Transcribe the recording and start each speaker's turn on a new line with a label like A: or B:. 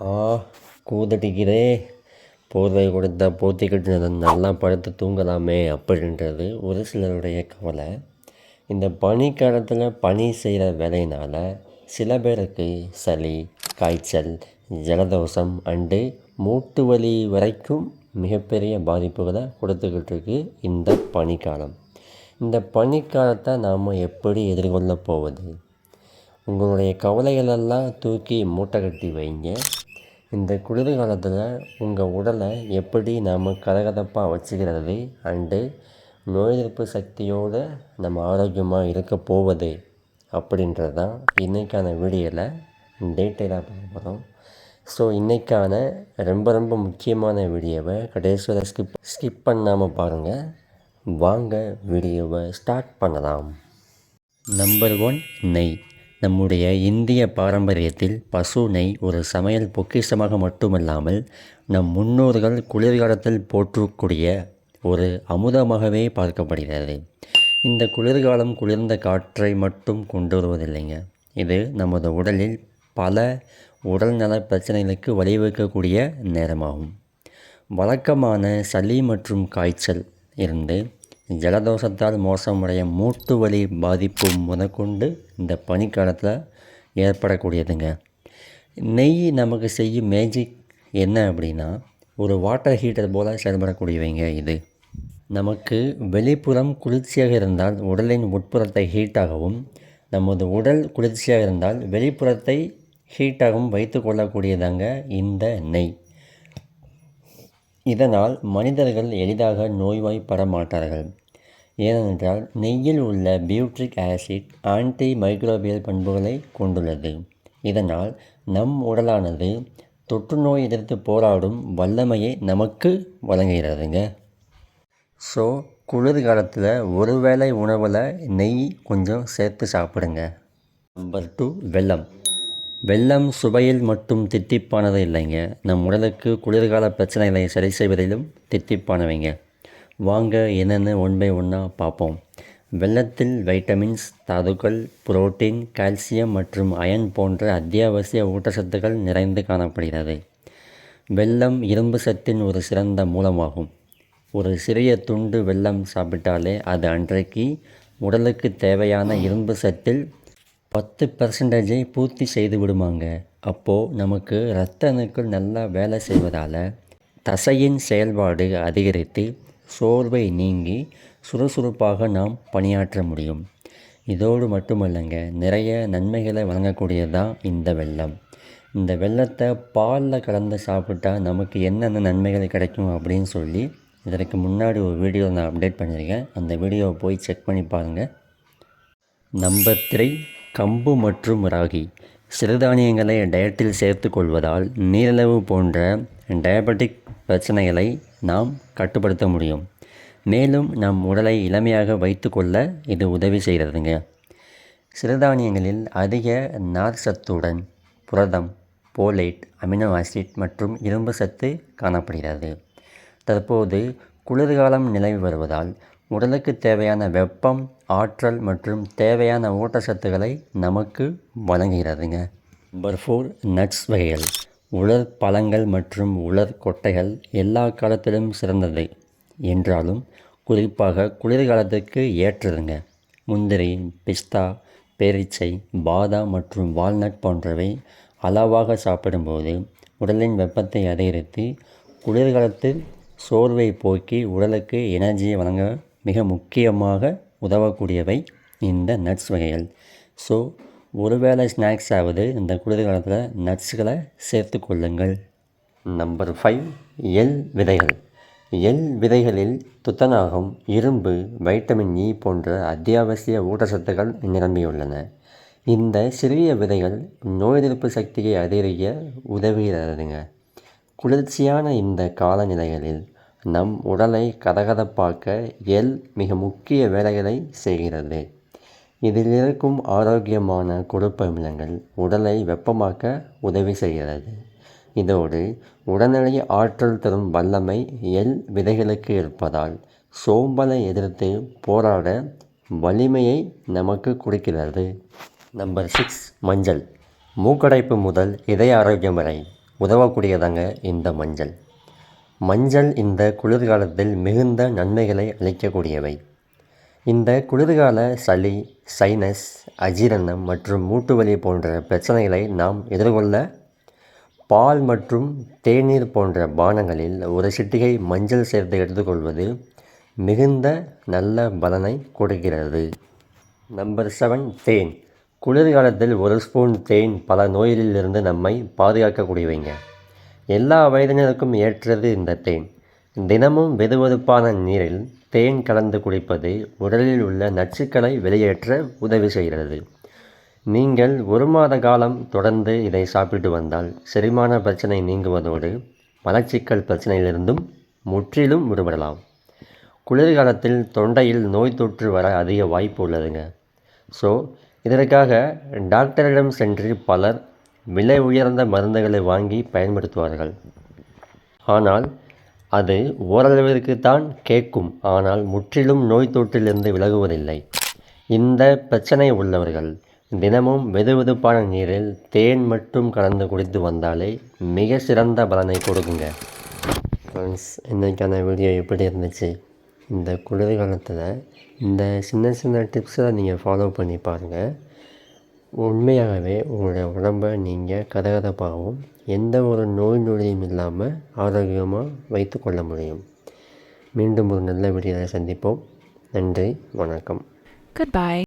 A: ஆ கூதடிக்கிறே போர்வை கொடுத்த போத்திக்கிட்டு நல்லா படுத்து தூங்கலாமே அப்படின்றது ஒரு சிலருடைய கவலை. இந்த பனிக்காலத்தில் பனி செய்கிற வேலையினால் சில பேருக்கு சளி காய்ச்சல் ஜலதோஷம் அண்டு மூட்டு வலி வரைக்கும் மிகப்பெரிய பாதிப்புகளை கொடுத்துக்கிட்டு இருக்கு இந்த பனிக்காலம். இந்த பனிக்காலத்தை நாம் எப்படி எதிர்கொள்ள போவது? உங்களுடைய கவலைகளெல்லாம் தூக்கி மூட்டை கட்டி வைங்க. இந்த குளிர் காலத்தில் உங்கள் உடலை எப்படி நாம் கதகதப்பாக வச்சுக்கிறது அண்டு நோய் எதிர்ப்பு சக்தியோடு நம்ம ஆரோக்கியமாக இருக்க போவது அப்படின்றது தான் இன்றைக்கான வீடியோவில் டீட்டெயிலாக பார்க்க போகிறோம் ஸோ இன்றைக்கான ரொம்ப ரொம்ப முக்கியமான வீடியோவை கடைசியில் ஸ்கிப் ஸ்கிப் பண்ணாமல் பாருங்கள் வாங்க வீடியோவை ஸ்டார்ட் பண்ணலாம். நம்பர் ஒன் நெய். நம்முடைய இந்திய பாரம்பரியத்தில் பசுனை ஒரு சமையல் பொக்கிஷமாக மட்டுமல்லாமல் நம் முன்னோர்கள் குளிர்காலத்தில் போற்றக்கூடிய ஒரு அமுதமாகவே பார்க்கப்படுகிறது. இந்த குளிர்காலம் குளிர்ந்த காற்றை மட்டும் கொண்டு வருவதில்லைங்க இது நமது உடலில் பல உடல்நல பிரச்சனைகளுக்கு வழிவகுக்கக்கூடிய நேரமாகும். வழக்கமான சளி மற்றும் காய்ச்சல் இருந்து ஜலதோஷத்தால் மோசமடைய மூட்டு வலி பாதிப்பு முதற்கொண்டு இந்த பனிக்காலத்தில் ஏற்படக்கூடியதுங்க. நெய் நமக்கு செய்யும் மேஜிக் என்ன அப்படின்னா ஒரு வாட்டர் ஹீட்டர் போல் செயல்படக்கூடியவைங்க இது. நமக்கு வெளிப்புறம் குளிர்ச்சியாக இருந்தால் உடலின் உட்புறத்தை ஹீட்டாகவும் நமது உடல் குளிர்ச்சியாக இருந்தால் வெளிப்புறத்தை ஹீட்டாகவும் வைத்து கொள்ளக்கூடியதாங்க இந்த நெய். இதனால் மனிதர்கள் எளிதாக நோய்வாய்ப்பட மாட்டார்கள் ஏனென்றால் நெய்யில் உள்ள பியூட்ரிக் ஆசிட் ஆன்டி மைக்ரோபியல் பண்புகளை கொண்டுள்ளது. இதனால் நம் உடலானது தொற்று நோய் எதிர்த்து போராடும் வல்லமையை நமக்கு வழங்குகிறதுங்க. ஸோ குளிர்காலத்தில் ஒருவேளை உணவில் நெய் கொஞ்சம் சேர்த்து சாப்பிடுங்க. நம்பர் டூ வெல்லம். வெல்லம் சுவையில் மட்டும் தித்திப்பானது இல்லைங்க. நம் உடலுக்கு குளிர்கால பிரச்சனைகளை சரி செய்வதிலும் தித்திப்பானவைங்க. வாங்க என்னென்னு ஒன் பை ஒன்னாக பார்ப்போம். வெள்ளத்தில் வைட்டமின்ஸ் தாதுக்கள் புரோட்டீன் கால்சியம் மற்றும் அயன் போன்ற அத்தியாவசிய ஊட்டச்சத்துக்கள் நிறைந்து காணப்படுகிறது. வெல்லம் இரும்பு சத்தின் ஒரு சிறந்த மூலமாகும். ஒரு சிறிய துண்டு வெல்லம் சாப்பிட்டாலே அது அன்றைக்கு உடலுக்கு தேவையான இரும்பு சத்தில் பத்து பர்சன்டேஜை பூர்த்தி செய்து விடுமாங்க. அப்போது நமக்கு இரத்த அணுக்கள் நல்லா வேலை செய்வதால் தசையின் செயல்பாடு அதிகரித்து சோர்வை நீங்கி சுறுசுறுப்பாக நாம் பணியாற்ற முடியும். இதோடு மட்டுமல்லங்க நிறைய நன்மைகளை வழங்கக்கூடியது தான் இந்த வெள்ளம். இந்த வெள்ளத்தை பாலில் கலந்து சாப்பிட்டா நமக்கு என்னென்ன நன்மைகள் கிடைக்கும் அப்படின்னு சொல்லி இதற்கு முன்னாடி ஒரு வீடியோ நான் அப்டேட் பண்ணியிருக்கேன். அந்த வீடியோவை போய் செக் பண்ணி பாருங்கள் நம்பர் த்ரீ கம்பு மற்றும் ராகி. சிறுதானியங்களை டயட்டில் சேர்த்து கொள்வதால் நீரிழிவு போன்ற டயபெட்டிக் பிரச்சனைகளை நாம் கட்டுப்படுத்த முடியும். மேலும் நம் உடலை இளமையாக வைத்துக்கொள்ள இது உதவி செய்கிறதுங்க. சிறுதானியங்களில் அதிக நார் சத்துடன் புரதம் போலேட் அமினோ ஆசிட் மற்றும் இரும்பு சத்து காணப்படுகிறது. தற்போது குளிர்காலம் நிலவி வருவதால் உடலுக்கு தேவையான வெப்பம் ஆற்றல் மற்றும் தேவையான ஊட்டச்சத்துக்களை நமக்கு வழங்குகிறதுங்க. நம்பர் ஃபோர் நட்ஸ் வகைகள். உலர் பழங்கள் மற்றும் உலர் கொட்டைகள் எல்லா காலத்திலும் சிறந்தது என்றாலும் குறிப்பாக குளிர்காலத்துக்கு ஏற்றதுங்க. முந்திரி பிஸ்தா பேரிச்சை பாதாம் மற்றும் வால்நட் போன்றவை அளவாக சாப்பிடும்போது உடலின் வெப்பத்தை அதிகரித்து குளிர்காலத்தில் சோர்வை போக்கி உடலுக்கு எனர்ஜியை வழங்க மிக முக்கியமாக உதவக்கூடியவை இந்த நட்ஸ் வகைகள். ஸோ ஒருவேளை ஸ்நாக்ஸ் ஆகுது இந்த குளிர்காலத்தில் நட்ஸுகளை சேர்த்து கொள்ளுங்கள். நம்பர் ஃபைவ் எள் விதைகள். எள் விதைகளில் துத்தநாகம் இரும்பு வைட்டமின் இ e போன்ற அத்தியாவசிய ஊட்டச்சத்துக்கள் நிரம்பியுள்ளன. இந்த சிறிய விதைகள் நோய் எதிர்ப்பு சக்தியை அதிகரிக்க உதவுகிறதுங்க. குளிர்ச்சியான இந்த காலநிலைகளில் நம் உடலை கதகதப்பாக்க எள் மிக முக்கிய வேலைகளை செய்கிறது. இதில் இருக்கும் ஆரோக்கியமான கொழுப்பமிலங்கள் உடலை வெப்பமாக்க உதவி செய்கிறது. இதோடு உடனடி ஆற்றல் தரும் வல்லமை எள் விதைகளுக்கு இருப்பதால் சோம்பலை எதிர்த்து போராட வலிமையை நமக்கு கொடுக்கிறது. நம்பர் சிக்ஸ் மஞ்சள். மூக்கடைப்பு முதல் இதய ஆரோக்கியம் வரை உதவக்கூடியதாங்க இந்த மஞ்சள். மஞ்சள் இந்த குளிர்காலத்தில் மிகுந்த நன்மைகளை அளிக்கக்கூடியவை. இந்த குளிர்கால சளி சைனஸ் அஜீரணம் மற்றும் மூட்டுவலி போன்ற பிரச்சனைகளை நாம் எதிர்கொள்ள பால் மற்றும் தேநீர் போன்ற பானங்களில் ஒரு சிட்டிகை மஞ்சள் சேர்த்து எடுத்துக்கொள்வது மிகுந்த நல்ல பலனை கொடுக்கிறது. நம்பர் செவன் தேன். குளிர்காலத்தில் ஒரு ஸ்பூன் தேன் பல நோயிலிருந்து நம்மை பாதுகாக்கக்கூடியவைங்க. எல்லா வயதினருக்கும் ஏற்றது இந்த தேன். தினமும் வெதுவெதுப்பான நீரில் தேன் கலந்து குடிப்பது உடலில் உள்ள நச்சுக்களை வெளியேற்ற உதவி செய்கிறது. நீங்கள் ஒரு மாத காலம் தொடர்ந்து இதை சாப்பிட்டு வந்தால் செரிமான பிரச்சனை நீங்குவதோடு மலச்சிக்கல் பிரச்சனையிலிருந்தும் முற்றிலும் விடுபடலாம். குளிர்காலத்தில் தொண்டையில் நோய் தொற்று வர அதிக வாய்ப்பு உள்ளதுங்க. ஸோ இதற்காக டாக்டரிடம் சென்று பலர் விலை உயர்ந்த மருந்துகளை வாங்கி பயன்படுத்துவார்கள். ஆனால் அது ஓரளவிற்கு தான் கேட்கும். ஆனால் முற்றிலும் நோய் தொற்றிலிருந்து விலகுவதில்லை. இந்த பிரச்சனை உள்ளவர்கள் தினமும் வெதுவெதுப்பான நீரில் தேன் மட்டும் கலந்து குடித்து வந்தாலே மிக சிறந்த பலனை கொடுக்குங்க. ஃப்ரெண்ட்ஸ் இன்றைக்கான வீடியோ எப்படி இருந்துச்சு? இந்த குளிர்காலத்தில் இந்த சின்ன சின்ன டிப்ஸை நீங்கள் ஃபாலோ பண்ணி பாருங்கள் உண்மையாகவே உங்களுடைய உடம்பை நீங்கள் கதகதப்பாகவும் எந்த ஒரு நோய் நொடியும் இல்லாமல் ஆரோக்கியமாக வைத்து கொள்ள முடியும். மீண்டும் ஒரு நல்ல வீடியோவில் சந்திப்போம். நன்றி வணக்கம்.
B: பாய்